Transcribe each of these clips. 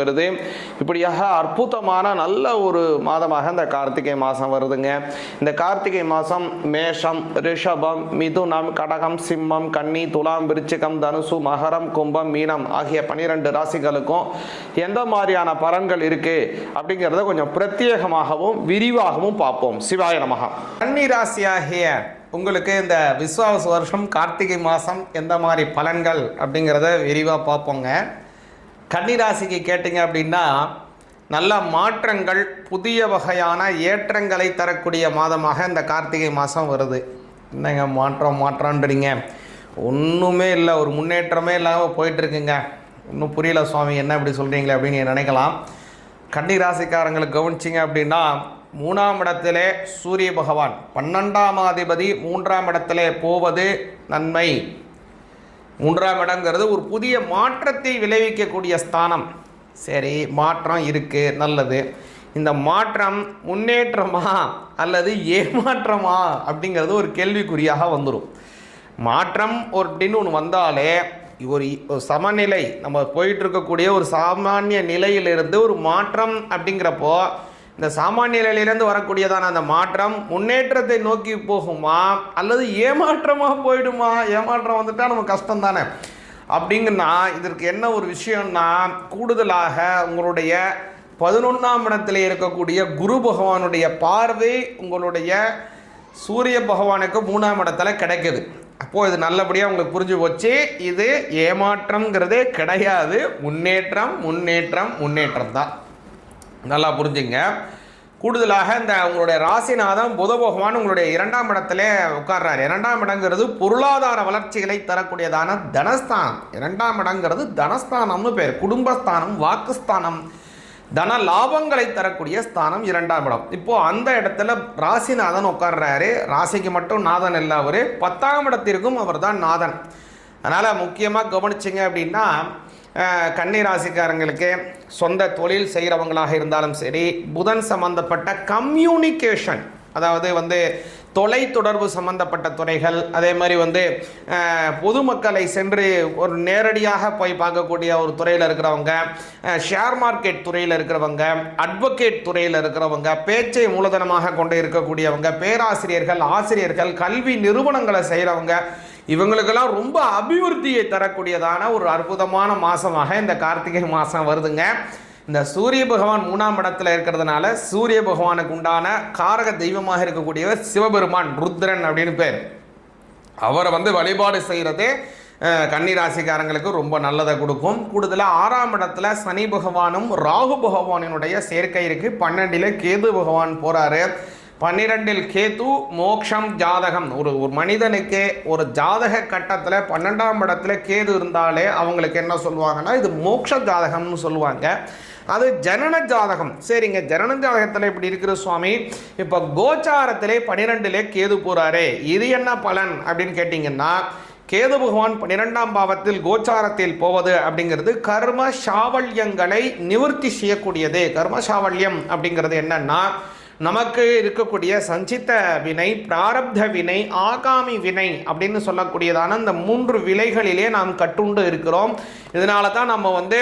வருது. இப்படியாக அற்புதமான நல்ல ஒரு மாதமாக இந்த கார்த்திகை மாதம் வருதுங்க. இந்த கார்த்திகை மாதம் மேஷம் ரிஷபம் மிதுனம் கடகம் சிம்மம் கன்னி துலாம் விருச்சிகம் தனுசு மகரம் கும்பம் மீனம் ஆகிய பனிரெண்டு ராசிகளுக்கும் எந்த மாதிரியான பலன்கள் இருக்கு அப்படிங்கிறத கொஞ்சம் பிரத்யேகமாகவும் விரிவாகவும் பார்ப்போம். சிவாய நமகம் கன்னி ராசியாகிய உங்களுக்கு இந்த விஸ்வாவச வருஷம் கார்த்திகை மாதம் எந்த மாதிரி பலன்கள் அப்படிங்கிறத விரிவாக பார்ப்போங்க. கன்னிராசிக்கு கேட்டிங்க அப்படின்னா நல்ல மாற்றங்கள் புதிய வகையான ஏற்றங்களை தரக்கூடிய மாதமாக இந்த கார்த்திகை மாதம் வருது. என்னங்க மாற்றம் மாற்றம்ன்றீங்க ஒன்றுமே இல்லை ஒரு முன்னேற்றமே இல்லாமல் போயிட்டுருக்குங்க. இன்னும் புரியல சுவாமி என்ன இப்படி சொல்கிறீங்களே அப்படின்னு நினைக்கலாம். கன்னி ராசிக்காரங்களுக்கு கவனிச்சிங்க அப்படின்னா மூணாம் இடத்திலே சூரிய பகவான் பன்னெண்டாம் அதிபதி மூன்றாம் இடத்திலே போவது நன்மை. மூன்றாம் இடங்கிறது ஒரு புதிய மாற்றத்தை விளைவிக்கக்கூடிய ஸ்தானம். சரி மாற்றம் இருக்குது நல்லது. இந்த மாற்றம் முன்னேற்றமா அல்லது ஏமாற்றமா அப்படிங்கிறது ஒரு கேள்விக்குறியாக வந்துடும் மாற்றம் ஒரு அப்படின்னு ஒன்று வந்தாலே ஒரு ஒரு சமநிலை நம்ம போயிட்டு இருக்கக்கூடிய ஒரு சாமானிய நிலையிலிருந்து ஒரு மாற்றம் அப்படிங்கிறப்போ இந்த சாமானிய நிலையிலேருந்து வரக்கூடியதான அந்த மாற்றம் முன்னேற்றத்தை நோக்கி போகுமா அல்லது ஏமாற்றமாக போயிடுமா? ஏமாற்றம் வந்துட்டால் நம்ம கஷ்டம் தானே அப்படிங்கன்னா இதற்கு என்ன ஒரு விஷயம்னா கூடுதலாக உங்களுடைய பதினொன்றாம் இடத்துல இருக்கக்கூடிய குரு பகவானுடைய பார்வை உங்களுடைய சூரிய பகவானுக்கு மூணாம் இடத்துல கிடைக்குது. அப்போது இது நல்லபடியாக உங்களுக்கு புரிஞ்சு போச்சு. இது ஏமாற்றம்ங்கிறதே கிடையாது. முன்னேற்றம் முன்னேற்றம் முன்னேற்றம் தான் நல்லா புரிஞ்சுங்க. கூடுதலாக இந்த உங்களுடைய ராசிநாதம் புத பகவான் உங்களுடைய இரண்டாம் இடத்துல உட்கார்றாரு. இரண்டாம் இடங்கிறது பொருளாதார வளர்ச்சிகளை தரக்கூடியதான தனஸ்தானம். இரண்டாம் இடங்கிறது தனஸ்தானம்னு பேர். குடும்பஸ்தானம் வாக்குஸ்தானம் தன லாபங்களை தரக்கூடிய ஸ்தானம் இரண்டாம் இடம். இப்போது அந்த இடத்துல ராசிநாதன் உட்கார்றாரு. ராசிக்கு மட்டும் நாதன் இல்லை அவர். பத்தாம் இடத்திற்கும் அவர் தான் நாதன். அதனால் முக்கியமாக கவனிச்சிங்க அப்படின்னா கன்னி ராசிக்காரங்களுக்கு சொந்த தொழில் செய்கிறவங்களாக இருந்தாலும் சரி புதன் சம்பந்தப்பட்ட கம்யூனிகேஷன் அதாவது வந்து தொலை தொடர்பு சம்பந்தப்பட்ட துறைகள் அதே மாதிரி வந்து பொதுமக்களை சென்று ஒரு நேரடியாக போய் பார்க்கக்கூடிய ஒரு துறையில் இருக்கிறவங்க ஷேர் மார்க்கெட் துறையில் இருக்கிறவங்க அட்வொகேட் துறையில் இருக்கிறவங்க பேச்சை மூலதனமாக கொண்டு இருக்கக்கூடியவங்க பேராசிரியர்கள் ஆசிரியர்கள் கல்வி நிறுவனங்களை செய்கிறவங்க இவங்களுக்கெல்லாம் ரொம்ப அபிவிருத்தியை தரக்கூடியதான ஒரு அற்புதமான மாதமாக இந்த கார்த்திகை மாதம் வருதுங்க. இந்த சூரிய பகவான் மூணாம் இடத்துல இருக்கிறதுனால சூரிய பகவானுக்கு உண்டான காரக தெய்வமாக இருக்கக்கூடியவர் சிவபெருமான் ருத்ரன் அப்படின்னு பேர். அவரை வந்து வழிபாடு செய்கிறது கன்னிராசிக்காரங்களுக்கு ரொம்ப நல்லதை கொடுக்கும். கூடுதலாக ஆறாம் இடத்துல சனி பகவானும் ராகு பகவானினுடைய சேர்க்கை இருக்குது பன்னெண்டில் கேது பகவான் போகிறாரு பன்னிரெண்டில் கேது மோக்ஷம் ஜாதகம். ஒரு ஒரு மனிதனுக்கு ஒரு ஜாதக கட்டத்தில் பன்னெண்டாம் இடத்துல கேது இருந்தாலே அவங்களுக்கு என்ன சொல்லுவாங்கன்னா இது மோக்ஷ ஜாதகம்னு சொல்லுவாங்க. அது ஜனன ஜாதகம். சரிங்க ஜனன ஜாதகத்தில் இப்படி இருக்கிற சுவாமி? இப்போ கோச்சாரத்திலே பன்னிரெண்டிலே கேது போகிறாரே இது என்ன பலன் அப்படின்னு கேட்டிங்கன்னா கேது பகவான் பன்னிரெண்டாம் பாவத்தில் கோச்சாரத்தில் போவது அப்படிங்கிறது கர்ம சாவல்யங்களை நிவர்த்தி செய்யக்கூடியது. கர்ம சாவல்யம் அப்படிங்கிறது என்னன்னா நமக்கு இருக்கக்கூடிய சஞ்சித்த வினை பிராரப்த வினை ஆகாமி வினை அப்படின்னு சொல்லக்கூடியதான இந்த மூன்று விலைகளிலே நாம் கட்டுண்டு இருக்கிறோம். இதனால தான் நம்ம வந்து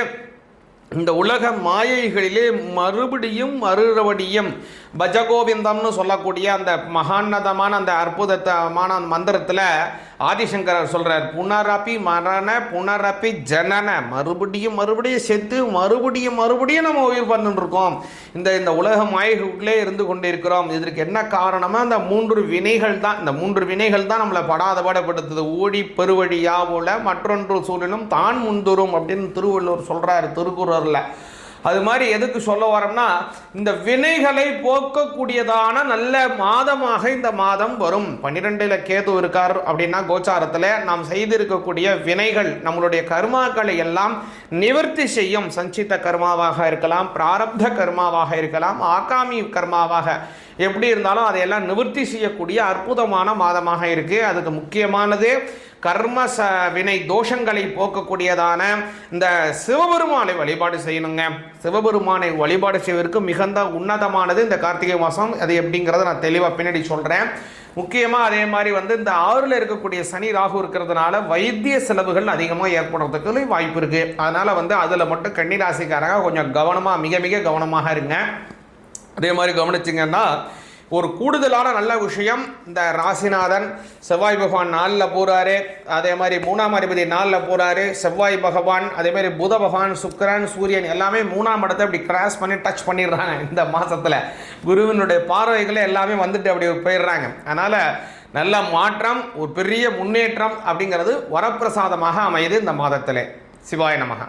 இந்த உலக மாயைகளிலே மறுபடியும் மறுபடியும் பஜகோவிந்தம்னு சொல்லக்கூடிய அந்த மகான்னதமான அந்த அற்புதமான அந்த மந்திரத்தில் ஆதிசங்கரர் சொல்கிறார் புனரப்பி மரண புனரப்பி ஜனன மறுபடியும் மறுபடியும் செத்து மறுபடியும் மறுபடியும் நம்ம உயிர் பண்ணிட்டு இந்த இந்த உலக மாயகுக்குள்ளே இருந்து கொண்டிருக்கிறோம். இதற்கு என்ன காரணமாக அந்த மூன்று வினைகள் தான் இந்த மூன்று வினைகள் தான் நம்மளை படாத பாடப்படுத்துது ஓடி பெருவழி போல மற்றொன்று சூழலும் தான் முந்துரும் அப்படின்னு திருவள்ளுவர் சொல்கிறார் திருக்குறளில். அது மாதிரி எதுக்கு சொல்ல வரோம்னா இந்த வினைகளை போக்கக்கூடியதான நல்ல மாதமாக இந்த மாதம் வரும். பன்னிரெண்டில் கேது இருக்கார் அப்படின்னா கோச்சாரத்தில் நாம் செய்திருக்கக்கூடிய வினைகள் நம்மளுடைய கர்மாக்களை எல்லாம் நிவர்த்தி செய்யும். சஞ்சித்த கர்மாவாக இருக்கலாம் பிராரப்த கர்மாவாக இருக்கலாம் ஆகாமி கர்மாவாக. எப்படி இருந்தாலும் அதையெல்லாம் நிவர்த்தி செய்யக்கூடிய அற்புதமான மாதமாக இருக்குது அதுக்கு முக்கியமானது கர்ம ச வினை தோஷங்களை போக்கக்கூடியதான இந்த சிவபெருமானை வழிபாடு செய்யணுங்க. சிவபெருமானை வழிபாடு செய்வதற்கு மிகுந்த உன்னதமானது இந்த கார்த்திகை மாதம் அது எப்படிங்கிறத நான் தெளிவாக பின்னாடி சொல்கிறேன் முக்கியமாக அதே மாதிரி வந்து இந்த ஆறில் இருக்கக்கூடிய சனி ராகு இருக்கிறதுனால வைத்திய செலவுகள் அதிகமாக ஏற்படுறதுக்கு வாய்ப்பு இருக்குது அதனால் வந்து அதில் மட்டும் கன்னிராசிக்காரங்க கொஞ்சம் கவனமாக மிக மிக கவனமாக இருங்க. அதே மாதிரி கவனிச்சிங்கன்னா ஒரு கூடுதலான நல்ல விஷயம் இந்த ராசிநாதன் செவ்வாய் பகவான் நாளில் போகிறாரு அதே மாதிரி மூணாம் அதிபதி நாளில் போகிறாரு செவ்வாய் பகவான் அதே மாதிரி புத பகவான் சுக்கரன் சூரியன் எல்லாமே மூணாம் இடத்தை அப்படி கிராஸ் பண்ணி டச் பண்ணிடுறாங்க இந்த மாதத்தில் குருவினுடைய பார்வைகளை எல்லாமே வந்துட்டு அப்படி போயிடுறாங்க. அதனால் நல்ல மாற்றம் ஒரு பெரிய முன்னேற்றம் அப்படிங்கிறது வரப்பிரசாதமாக அமையுது இந்த மாதத்தில். சிவாய நமகா.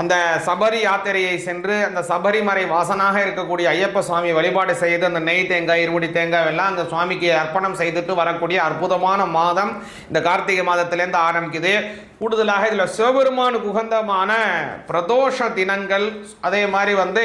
அந்த சபரி யாத்திரையை சென்று அந்த சபரிமலை வாசனாக இருக்கக்கூடிய ஐயப்ப சுவாமி வழிபாடு செய்து அந்த நெய் தேங்காய் இருமுடி தேங்காய் எல்லாம் அந்த சுவாமிக்கு அர்ப்பணம் செய்துட்டு வரக்கூடிய அற்புதமான மாதம் இந்த கார்த்திகை மாதத்திலேருந்து ஆரம்பிக்குது. கூடுதலாக இதில் சிவபெருமானுக்கு உகந்தமான பிரதோஷ தினங்கள் அதே மாதிரி வந்து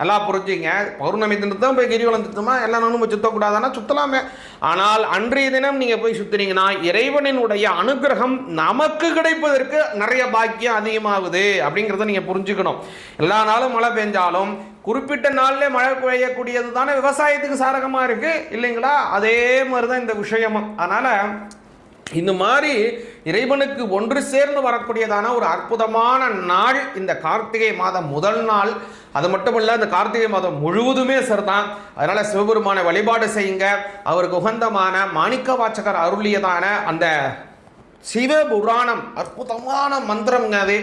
நல்லா புரிஞ்சுங்க. பௌர்ணமி தினத்து தான் போய் கிரிவலம் சுத்தமா எல்லா நாளும் போய் சுத்தக்கூடாதுன்னா சுத்தலாமே. ஆனால் அன்றைய தினம் நீங்கள் போய் சுத்துனீங்கன்னா இறைவனினுடைய அனுகிரகம் நமக்கு கிடைப்பதற்கு நிறைய பாக்கியம் அதிகமாகுது அப்படிங்கிறத நீங்கள் புரிஞ்சுக்கணும். எல்லா நாளும் மழை பெஞ்சாலும் குறிப்பிட்ட நாளில் மழை பெய்யக்கூடியது தானே விவசாயத்துக்கு சாதகமாக இருக்குது இல்லைங்களா? அதே மாதிரி தான் இந்த விஷயமும். அதனால் இந்த மாதிரி இறைவனுக்கு ஒன்று சேர்ந்து வரக்கூடியதான ஒரு அற்புதமான நாள் இந்த கார்த்திகை மாதம் முதல் நாள். அது மட்டும் இல்லை இந்த கார்த்திகை மாதம் முழுவதுமே சரிதான் அதனால் சிவபெருமான வழிபாடு செய்யுங்க. அவருக்கு உகந்தமான மாணிக்க வாச்சகர் அருளியதான அந்த சிவபுராணம் அற்புதமான மந்திரம்ங்க அது.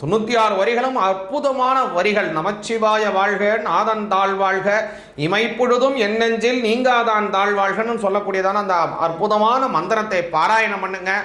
தொண்ணூற்றி ஆறு வரிகளும் அற்புதமான வரிகள். நமச்சிவாய வாழ்க நாதன் தாழ் வாழ்க. இமைப்பொழுதும் எண்ணெஞ்சில் நீங்காதான் தாழ்வாழ்கன்னு சொல்லக்கூடியதான அந்த அற்புதமான மந்திரத்தை பாராயணம் பண்ணுங்கள்